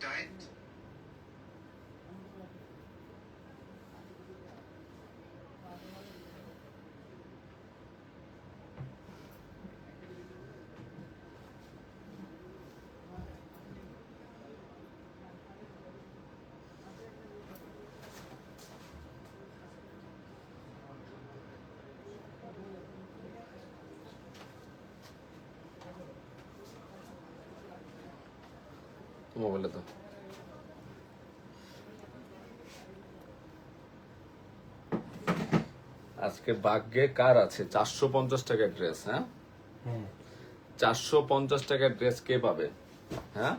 died মোবাইলে তো আজকে ভাগ্যে কার আছে? চারশো পঞ্চাশ টাকার ড্রেস হ্যাঁ? চারশো পঞ্চাশ টাকার ড্রেস কে পাবে? হ্যাঁ?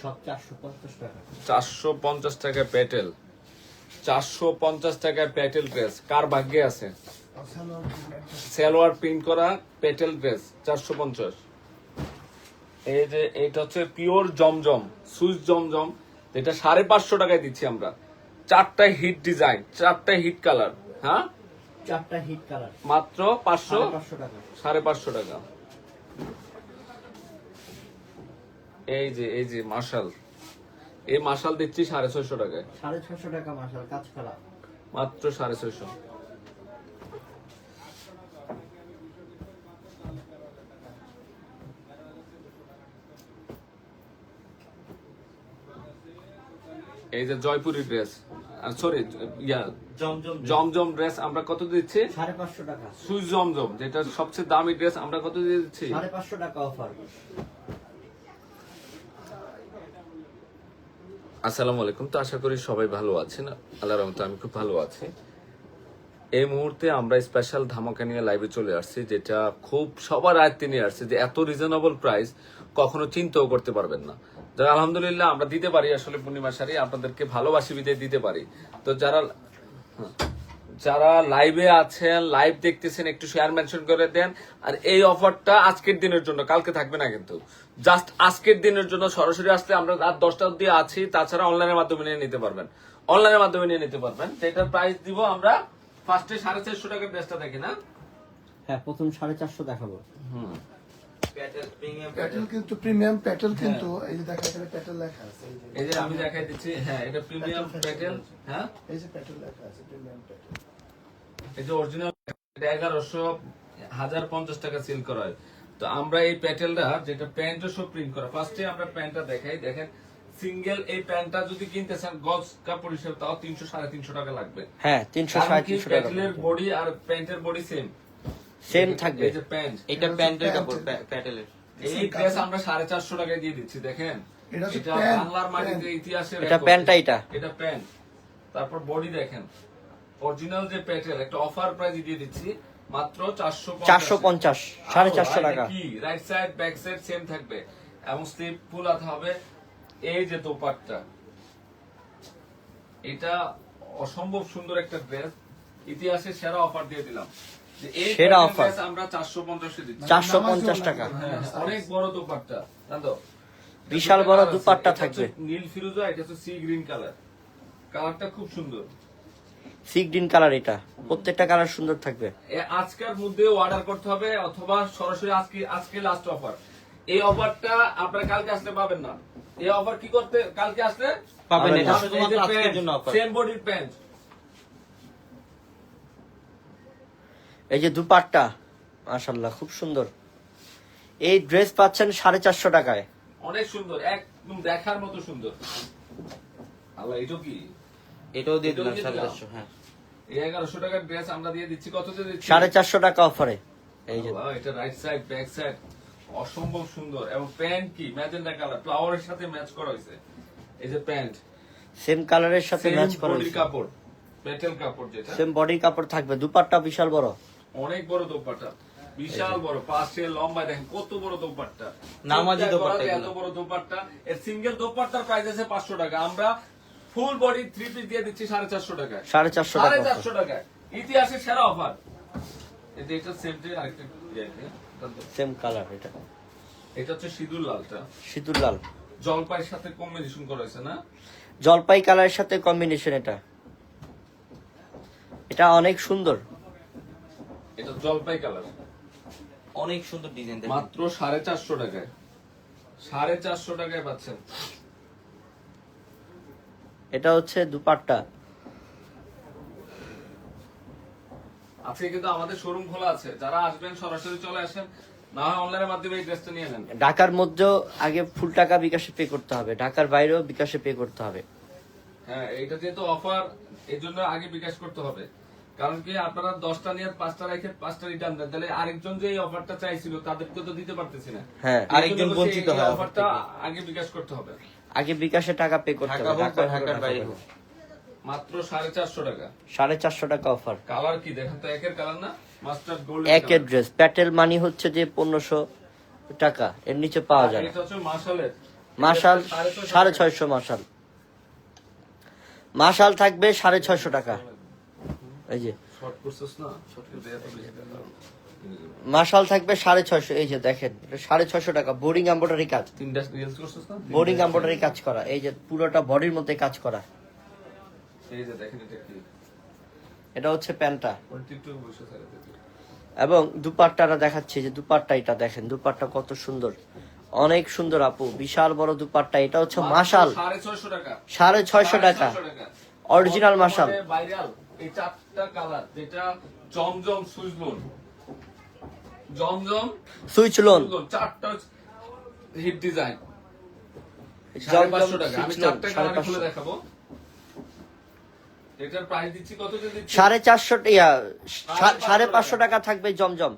সব চারশো পঞ্চাশ টাকা। চারশো পঞ্চাশ টাকা প্যাটেল চারশো পঞ্চাশ টাকায় প্যাটেল ড্রেস কার ভাগ্যে আছে? সালোয়ার প্রিন্ট করা। প্যাটেল ড্রেস চারশো পঞ্চাশ। এই যে এটা হচ্ছে পিওর জমজম সুইস জমজম এটা সাড়ে পাঁচশো টাকায় দিচ্ছি আমরা। চারটা হিট ডিজাইন চারটা হিট কালার হ্যাঁ? চারটা হিট কালার। মাত্র পাঁচশো? সাড়ে পাঁচশো টাকা। এই যে এই যে মার্শাল। এই মার্শাল দিচ্ছি সাড়ে ছয়শো টাকায়। সাড়ে ছশো টাকা মাসাল কাজ করা মাত্র সাড়ে ছয়শো। এই যে Jaipuri dress sorry yeah Zamzam dress আমরা কত দিচ্ছি? সাড়ে পাঁচশো টাকা। সুইস জমজম যেটা সবচেয়ে দামি ড্রেস আমরা কত দিয়ে দিচ্ছি? সাড়ে পাঁচশো টাকা অফার আসসালামু আলাইকুম তো আশা করি সবাই ভালো আছেন। আল্লাহ রহমতে আমি খুব ভালো আছি। এই মুহূর্তে আমরা স্পেশাল ধামাকা নিয়ে লাইভে চলে আসছি যেটা খুব সবার আয়ত্তে নিয়ে আসছে যে এত রিজনেবল প্রাইস কখনো চিন্তাও করতে পারবেন না। যারা আলহামদুলিল্লাহ আমরা দিতে পারি আসলে পূর্ণিমা শাড়ি আপনাদেরকে ভালোবাসি বিদে দিতে পারি। তো যারা হ্যাঁ, যারা লাইভে আছেন লাইভ দেখতেছেন একটু শেয়ার মেনশন করে দেন। আর এই অফারটা আজকের দিনের জন্য কালকে থাকবে না কিন্তু। জাস্ট আজকের দিনের জন্য সরাসরি আসলে আমরা রাত দশটা অব্দি আছি তাছাড়া অনলাইনের মাধ্যমে নিয়ে নিতে পারবেন। অনলাইনের মাধ্যমে নিয়ে নিতে পারবেন। যেটার প্রাইস দিব আমরা ফার্স্টে সাড়ে চারশো টাকার ড্রেসটা দেখি না। হ্যাঁ প্রথম সাড়ে চারশো দেখাবো। হুম। প্যাটেল কিন্তু প্রিমিয়াম প্যাটেল কিন্তু এই যে দেখা যাচ্ছে প্যাটেল লেখা আছে এই যে- এই যে আমি দেখাই দিচ্ছি হ্যাঁ এটা প্রিমিয়াম প্যাটেল হ্যাঁ। এই যে প্যাটেল লেখা আছে প্রিমিয়াম প্যাটেল এই যে অরিজিনাল এটা এগারোশো হাজার পঞ্চাশ টাকা সেল করা হয়। তো আমরা এই প্যাটেলটা যেটা প্যান্টও সব প্রিন্ট করা ফার্স্টে আমরা প্যান্টটা দেখাই দেখেন সিঙ্গেল এই প্যান্টটা যদি কিনতে চান গজ কাপড় হিসেবে তাও তিনশো সাড়ে তিনশো টাকা লাগবে। হ্যাঁ তিনশো সাড়ে তিনশো টাকা প্যাটেলের বডি আর প্যান্টের বডি সেম সেম থাকবে। এই যে প্যান্ট এটা প্যান্টের কাপড় প্যা- প্যাটেলের এই ড্রেস আমরা সাড়ে চারশো টাকায় দিয়ে দিচ্ছি দেখেন। এটা হচ্ছে বাংলার মাটিতে ইতিহাসের এটা। প্যান্টটা এটা। এটা প্যান্ট তারপর বডি দেখেন। অরিজিনাল যে প্যাটেল একটা অফার প্রাইস দিয়ে দিচ্ছি মাত্র চারশো চারশো পঞ্চাশ সাড়ে চারশো টাকা। কি? Right side back side same থাকবে। এবং স্লিপ ফুল হাত হবে। এই যে দোপাট্টা। এটা অসম্ভব সুন্দর একটা ড্রেস ইতিহাসের সেরা অফার দিয়ে দিলাম। সেরা dress আমরা চারশো পঞ্চাশে দিচ্ছি। চারশো পঞ্চাশ টাকা। হ্যাঁ, অনেক বড় দোপাট্টা বিশাল বড় দুপাট্টা থাকবে। নীল ফিরোজা এটা হচ্ছে সি গ্রিন কালার কালারটা খুব সুন্দর। সি গ্রিন কালার এটা। প্রত্যেকটা কালার সুন্দর থাকবে। আজকের মধ্যে অর্ডার করতে হবে অথবা সরাসরি আজকে আজকে লাস্ট অফার এই অফারটা আপনারা কালকে আসলে পাবেন না। এই অফার কি করতে কালকে আসলে? পাবেন এটা না। শুধুমাত্র আজকের জন্য অফার সেম বডির প্যান্ট এই যে দুপাট্টা মাশাল্লাহ খুব সুন্দর। এই ড্রেস পাচ্ছেন সাড়ে চারশো টাকায়। অনেক সুন্দর একদম দেখার মতো সুন্দর। আল্লাহ এটা কি? এটাও দিয়ে দিলাম এটাও সাড়ে। চারশো হ্যাঁ। এই এগারোশো টাকার ড্রেস আমরা দিয়ে দিচ্ছি কত দিয়ে দিচ্ছি? সাড়ে চারশো টাকা অফারে। এই যে। এটা রাইট সাইড ব্যাক সাইড অসম্ভব সুন্দর। এবং প্যান্ট কি? ম্যাজেন্ডা কালার ফ্লাওয়ারের সাথে ম্যাচ করা হয়েছে। এই যে প্যান্ট। সেম কালারের সাথে ম্যাচ করা হয়েছে। কাপড় পেটেল কাপড় যেটা। সেম বডি কাপড় থাকবে দুপাট্টা বিশাল বড়। অনেক বড় দোপাট্টা। বিশাল বড় পাশে লম্বা দেখেন কত বড় দোপাট্টা। নামাজি দোপাট্টা এত বড় দোপাট্টা। এর সিঙ্গেল দোপাট্টার প্রাইস আছে পাঁচশো টাকা। আমরা ফুল বডি থ্রি পিস দিয়ে দিচ্ছি সাড়ে চারশো টাকায়। সাড়ে চারশো সাড়ে চারশো টাকায়। ইতিহাসের সেরা অফার এটা এটা সেম আরেকটা ইয়ে সেম কালার এটা। এটা হচ্ছে সিঁদুর লালটা। সিঁদুর লাল। জলপাইয়ের সাথে কম্বিনেশন করা হয়েছে না? জলপাই কালারের সাথে কম্বিনেশন এটা। এটা অনেক সুন্দর। জলপাই কালার অনেক সুন্দর ডিজাইন মাত্র সাড়ে চারশো টাকায়। সাড়ে চারশো টাকায় পাচ্ছেন। এটা হচ্ছে দুপাট্টা। আজকে কিন্তু আমাদের শোরুম খোলা আছে। যারা আসবেন সরাসরি চলে আসেন। না হয় অনলাইনের মাধ্যমে এই ড্রেসটা নিয়ে নেন। ঢাকার মধ্যেও আগে ফুল টাকা বিকাশে পে করতে হবে। ঢাকার বাইরেও বিকাশে পে করতে হবে। হ্যাঁ এইটা যেহেতু অফার এই জন্য আগে বিকাশ করতে হবে। কারণ কি আপনারা দশটা নিয়ে পাঁচটা রেখে পাঁচটা রিটার্ন দেন তাহলে আরেকজন যে এই অফারটা চাইছিল তাদেরকে তো দিতে পারতেছি না। হ্যাঁ আরেকজন বঞ্চিত হয় অফারটা আগে বিকাশ করতে হবে। আগে বিকাশে টাকা পে করতে ঢাকা হবে বা ঢাকার বাইরে মাত্র সাড়ে চারশো টাকা। সাড়ে চারশো টাকা অফার কালার কি? দেখেন তো একের কালার না? মাস্টার্ড গোল্ড একের ড্রেস প্যাটেল মানি হচ্ছে যে পনেরোশো টাকা এর নিচে পাওয়া যায় মাসাল সাড়ে। ছয়শো মাসাল মাসাল থাকবে সাড়ে ছয়শো টাকা। এই যে। শর্ট করছিস না? শর্ট করতে এত বেশি মাসাল থাকবে সাড়ে ছয়শো এই যে দেখেন সাড়ে ছয়শো টাকা। বোর্ডিং এম্বয়ডারি কাজ। বোর্ডিং এম্বয়ডারি কাজ করা। এই যে পুরোটা বডির মধ্যে কাজ করা। এটা হচ্ছে প্যান্টটা। এবং দুপাট্টাটা দেখাচ্ছি যে দুপাট্টা এটা দেখেন দুপাট্টা কত সুন্দর। অনেক সুন্দর আপু বিশাল বড় দুপাট্টা এটা হচ্ছে মাসাল সাড়ে ছয়শো টাকা। সাড়ে ছয়শো টাকা। অরিজিনাল মাসাল এই চারটা কালার যেটা Zamzam swiss lawn Zamzam swiss lawn চারটা হিট ডিজাইন সাড়ে পাঁচশো টাকা। আমি চারটা সাড়ে কালার খুলে পাঁচশো দেখাবো। এটার প্রাইস দিচ্ছি কত দিচ্ছি? সাড়ে চারশো সাড়ে পাঁচশো টাকা। থাকবে জমজম।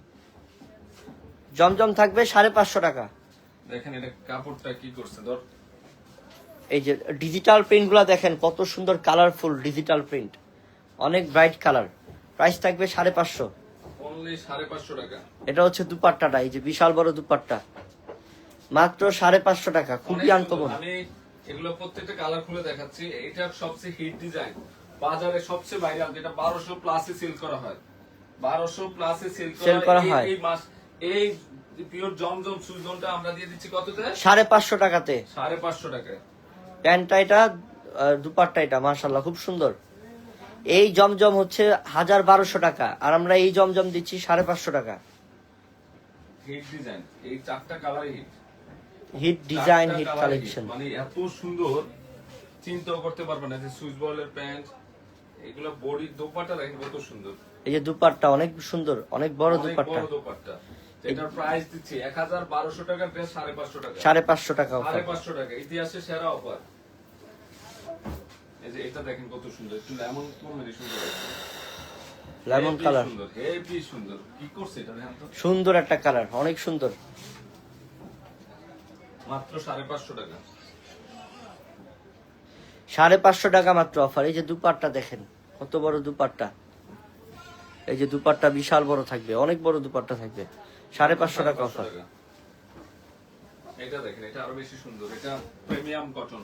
জমজম থাকবে সাড়ে পাঁচশো টাকা। দেখেন এটা কাপড়টা কি করছে ধর। এই যে ডিজিটাল প্রিন্টগুলা দেখেন কত সুন্দর কালারফুল ডিজিটাল প্রিন্ট অনেক ব্রাইট কালার প্রাইস থাকবে সাড়ে পাঁচশো। এটা হচ্ছে দুপাট্টাটা এই যে বিশাল বড় দুপাট্টা। মাত্র সাড়ে পাঁচশো টাকা খুবই আনকমন এগুলো প্রত্যেকটা কালার খুলে দেখাচ্ছি। এটা সবচেয়ে হিট ডিজাইন বাজারে সবচেয়ে ভাইরাল যেটা বারোশো প্লাসে সেল করা হয়। বারোশো প্লাসে সেল করা হয়। এই মাস এই পিওর জমজম সুইজনটা আমরা দিয়ে দিচ্ছি কততে? সাড়ে পাঁচশো টাকাতে। সাড়ে পাঁচশো টাকায়। প্যান্টটা এটা দুপাট্টা এটা মার্শাল্লাহ খুব সুন্দর। এই জমজম হচ্ছে হাজার বারোশো টাকা আর আমরা এই জমজম দিচ্ছি সাড়ে পাঁচশো টাকা। হিট ডিজাইন এই চারটা colour hit hit design hit collection মানে এত সুন্দর চিন্তাও করতে পারবে না যে সুইচ বলের প্যান্ট এগুলো বডি দেখেন কত সুন্দর। এই যে দুপাট্টা অনেক সুন্দর অনেক বড় দুপাট্টা। দোপাট্টা এটার প্রাইস দিচ্ছি এক হাজার বারোশো ড্রেস সাড়ে পাঁচশো টাকা। সাড়ে পাঁচশো টাকা সাড়ে পাঁচশো টাকা ইতিহাসে সেরা অফার এই যে এটা দেখেন কত সুন্দর একটু লেমন কম্বিনেশন লেমন কালার সুন্দর হেভি সুন্দর। কি করছে এটা দেখেন তো? সুন্দর একটা কালার অনেক সুন্দর। মাত্র সাড়ে পাঁচশো টাকা। সাড়ে পাঁচশো টাকা মাত্র অফার এই যে দুপাট্টা দেখেন কত বড় দুপাট্টা। এই যে দুপাট্টা বিশাল বড় থাকবে অনেক বড় দুপাট্টা থাকবে। সাড়ে পাঁচশো টাকা অফার এটা দেখেন এটা আরও বেশি সুন্দর এটা প্রিমিয়াম কটন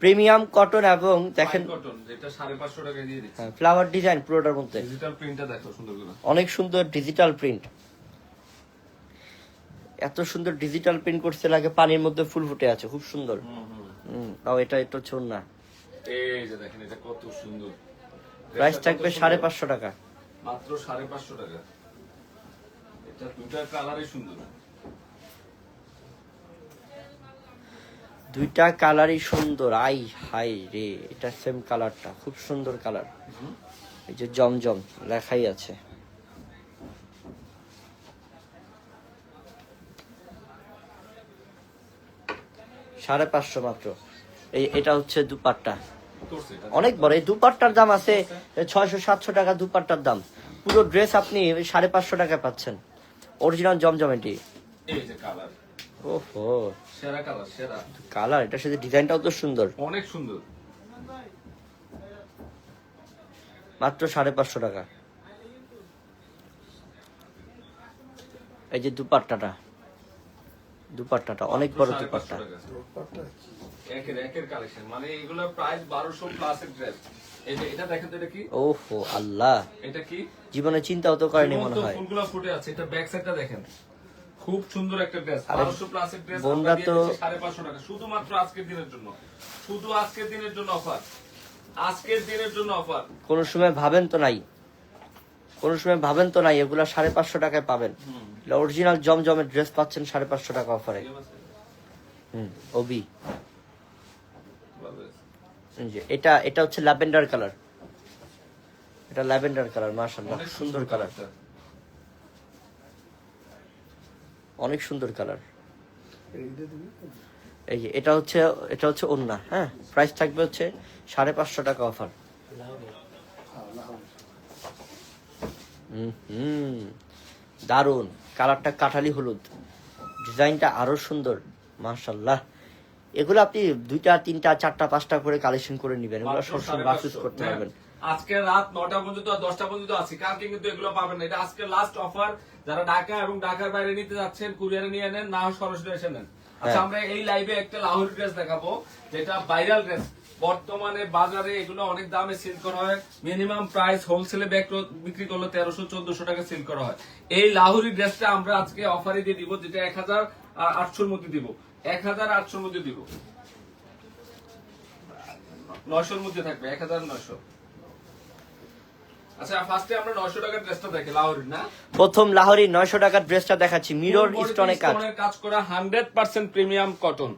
প্রিমিয়াম কটন এবং দেখেন ফ্লাওয়ার ডিজাইন পুরোটার মধ্যে। ডিজিটাল প্রিন্টটা দেখো সুন্দর করে। অনেক সুন্দর ডিজিটাল প্রিন্ট এত সুন্দর ডিজিটাল প্রিন্ট করছে লাগে পানির মধ্যে ফুল ফুটে আছে খুব সুন্দর। তাও এটা এটা হচ্ছে না। এই যে দেখেন এটা কত সুন্দর। প্রাইস থাকবে। সাড়ে পাঁচশো টাকা। মাত্র সাড়ে পাঁচশো টাকা। এটা দুটা কালারই সুন্দর। দুইটা কালারই সুন্দর। আই হাই রে এটা সেম কালারটা খুব সুন্দর কালার এই যে জমজম লেখাই আছে। সাড়ে পাঁচশো মাত্র। এই এটা হচ্ছে দুপাট্টা। অনেক বড় এই দুপাট্টার দাম আছে ছয়শো সাতশো টাকা দুপাট্টার দাম। পুরো ড্রেস আপনি সাড়ে পাঁচশো টাকায় পাচ্ছেন। অরিজিনাল জমজম এটি এই যে কালার ওহো। সেরা কালার সেরা। কালার এটার সাথে ডিজাইনটাও তো সুন্দর। অনেক সুন্দর। মাত্র সাড়ে পাঁচশো টাকা। এই যে দুপাট্টাটা। দুপাট্টাটা অনেক বড় দুপাট্টা? একের একের কালেকশন মানে এগুলোর প্রাইস বারোশো প্লাস এর ড্রেস এটা এটা দেখেন তো এটা কি? ওহো আল্লাহ। এটা কি? জীবনে চিন্তাও তো করেনি মনে হয়। ফুলগুলো ফুটে আছে। এটা ব্যাক সাইডটা দেখেন। খুব সুন্দর একটা ড্রেস। আরে বারোশো প্লাস এর ড্রেস তো- সাড়ে পাঁচশো টাকা। শুধুমাত্র আজকের দিনের জন্য। শুধু আজকের দিনের জন্য অফার। আজকের দিনের জন্য অফার। কোন সময় ভাবেন তো নাই। কোন সময় ভাবেন তো নাই এগুলা সাড়ে পাঁচশো টাকায় পাবেন। অরিজিনাল জমজমের ড্রেস পাচ্ছেন সাড়ে পাঁচশো টাকা অফারে। হুম ওবি যে এটা এটা হচ্ছে ল্যাভেন্ডার কালার। এটা ল্যাভেন্ডার কালার মাশাআল্লাহ সুন্দর কালার কালারটা। অনেক সুন্দর কালার। এই যে এটা হচ্ছে এটা হচ্ছে ওন্না হ্যাঁ? প্রাইস থাকবে হচ্ছে সাড়ে পাঁচশো টাকা অফার হ্যাঁ, হুম দারুণ কালারটা কাঠালি হলুদ। ডিজাইনটা আরও সুন্দর মার্শাল্লাহ এগুলো আপনি দুইটা তিনটা চারটা পাঁচটা করে কালেকশন করে নেবেন। এগুলো সবসময় বাসুস করতে পারবেন। আজকে রাত নটা পর্যন্ত আর দশটা পর্যন্ত আছি। কালকে কিন্তু এগুলো পাবেন না। এটা আজকে লাস্ট অফার যারা ঢাকা এবং ঢাকার বাইরে নিতে যাচ্ছেন কুরিয়ারে নিয়ে নেন না সরাসরি এসে নেন। আচ্ছা হ্যাঁ। আমরা এই লাইভে একটা লাহোরি ড্রেস দেখাবো যেটা ভাইরাল ড্রেস বর্তমানে বাজারে এগুলো অনেক দামে সেল করা হয়। মিনিমাম প্রাইস হোলসেলে বিক্রি করলে তেরোশো চোদ্দশো টাকা সেল করা হয়। এই লাহোরি ড্রেসটা আমরা আজকে অফারে দিয়ে দিব যেটা এক হাজার আটশোর মধ্যে দিব। এক হাজার আটশোর মধ্যে দিব। নয়শোর মধ্যে থাকবে এক হাজার নয়শো। আচ্ছা ফার্স্টে আমরা নয়শো টাকার ড্রেসটা দেখি লাহোরি না? প্রথম লাহোরি নয়শো টাকার ড্রেসটা দেখাচ্ছি মিরর Full body স্টোনে কাজ। স্টোনের কাজ করা? হান্ড্রেড পার্সেন্ট প্রিমিয়াম কটন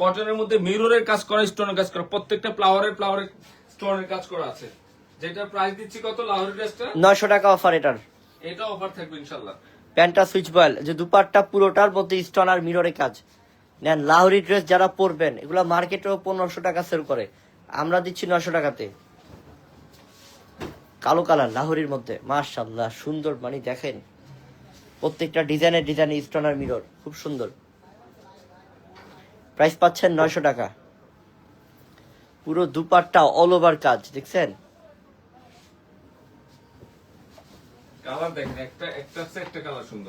কটনের মধ্যে মিররের কাজ করা স্টোনের কাজ করা। প্রত্যেকটা ফ্লাওয়ারের ফ্লাওয়ারের স্টোনের কাজ করা আছে। যেটার প্রাইস দিচ্ছি কত লাহোরি ড্রেসটা নয়শো টাকা অফার এটার। এটা অফার থাকবে প্যান্টটা সুইচ বয়েল যে দুপাট্টা পুরোটার মধ্যে স্টোন আর মিররে কাজ। নেন লাহোরি ড্রেস যারা পরবেন এগুলো মার্কেটেও পনেরোশো টাকা সেল করে। আমরা দিচ্ছি নয়শো টাকাতে। কালো কালার লাহোরির মধ্যে। মাশাল্লাহ সুন্দর মানে দেখেন। প্রত্যেকটা ডিজাইনের ডিজাইন স্টোন আর মিরর খুব সুন্দর। প্রাইস পাচ্ছেন নয়শো টাকা। পুরো দুপাট্টা অল ওভার কাজ দেখছেন?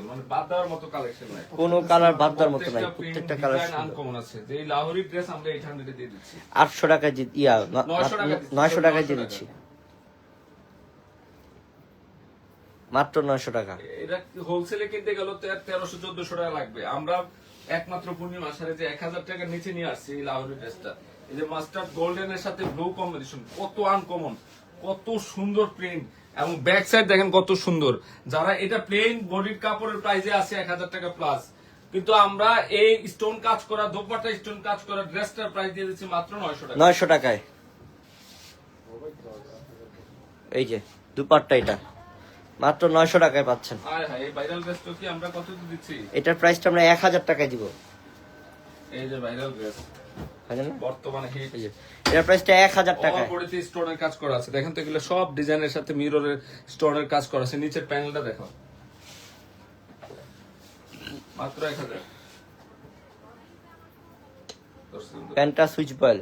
মানে বাদ দেওয়ার মতো কালেকশন নাই। কোনো কালার বাদ দেওয়ার মতো নাই প্রত্যেকটা কালার সুন্দর। আছে যে লাহোরি ড্রেস আমরা এইট হান্ড্রেডে দিয়ে দিচ্ছি। আটশো টাকায় ইয়া 900 নয়শো টাকায় দিয়ে দিচ্ছি। মাত্র নয়শো টাকা। এটা হোলসেলে কিনতে গেল তেরোশো চোদ্দশো টাকা লাগবে। আমরা একমাত্র পূর্ণিমা সারে যে এক হাজার টাকার নিচে নিয়ে আসছি এই লাহোরি ড্রেসটা। এই যে মাস্টার্ড গোল্ডেন এর সাথে ব্লু কম্বিনেশন কত আনকমন কত সুন্দর প্রিন্ট এবং ব্যাক সাইড দেখেন কত সুন্দর। যারা এটা প্লেন বডির কাপড়ের প্রাইসে আছে এক হাজার টাকা প্লাস কিন্তু আমরা এই স্টোন কাজ করা দোপাটা স্টোন কাজ করা ড্রেসটার প্রাইস দিয়ে দিচ্ছি মাত্র নয়শো টাকা। নয়শো টাকায়। এই যে দুপাট্টা এটা। মাত্র নয়শো টাকায় পাচ্ছেন। আয় হায় এই ভাইরাল ড্রেসটা কি আমরা কত দিচ্ছি? এটার প্রাইসটা আমরা এক হাজার টাকায় দিব। এই যে ভাইরাল ড্রেস বর্তমানে হিট এটার প্রাইসটা এক হাজার টাকায়। অপরিতে স্টোনের কাজ করা আছে। দেখেন তো এগুলো সব ডিজাইনের সাথে মিররের স্টোনের কাজ করা আছে। নিচের প্যানেলটা দেখো। মাত্র এক হাজার। দশ সুন্দর, প্যান্টটা সুইচ বয়েল।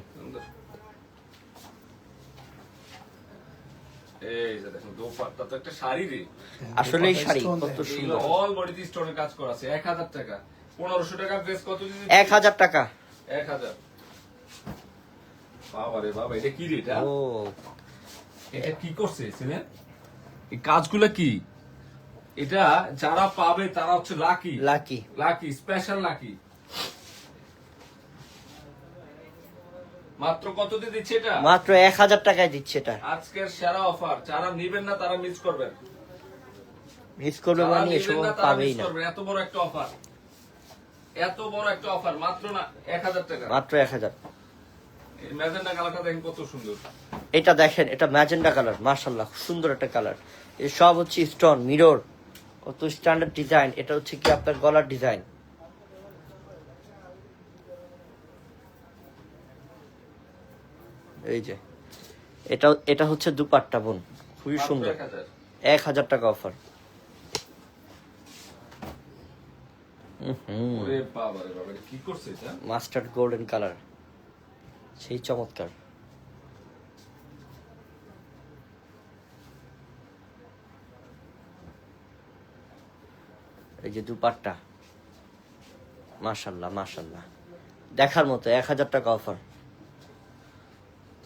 শাড়ি কত সুন্দর। অল বডিতে স্টোনের কাজ করা আছে টাকা। ড্রেস কত টাকা। বাবা রে বাবা এটা কি রে এটা? ও। এটা কি করছে এই কাজগুলো কি? এটা যারা পাবে তারা হচ্ছে lucky lucky lucky special lucky মাত্র কত দিচ্ছে এটা? মাত্র এক হাজার টাকায় দিচ্ছে এটা। আজকের সেরা অফার। যারা নিবেন না তারা মিস করবেন। মিস করবে মানে এসব পাবেই না। এত বড় একটা অফার। এত বড় একটা অফার। মাত্র না এক হাজার টাকা। মাত্র এক হাজার। এই ম্যাজেন্ডা কালারটা দেখেন কত সুন্দর। এটা দেখেন এটা ম্যাজেন্ডা কালার মার্শাল্লাহ সুন্দর একটা কালার। এ সব হচ্ছে স্টোন মিরর। কত স্ট্যান্ডার্ড ডিজাইন এটা হচ্ছে কি আপনার গলার ডিজাইন এই যে। এটা এটা হচ্ছে দুপাট্টা বোন খুবই সুন্দর। এক হাজার। টাকা অফার। মাস্টার্ড গোল্ডেন কালার সেই চমৎকার। এই যে দুপাট্টা। মাশাল্লাহ মাশাল্লাহ। দেখার মতো এক হাজার টাকা অফার।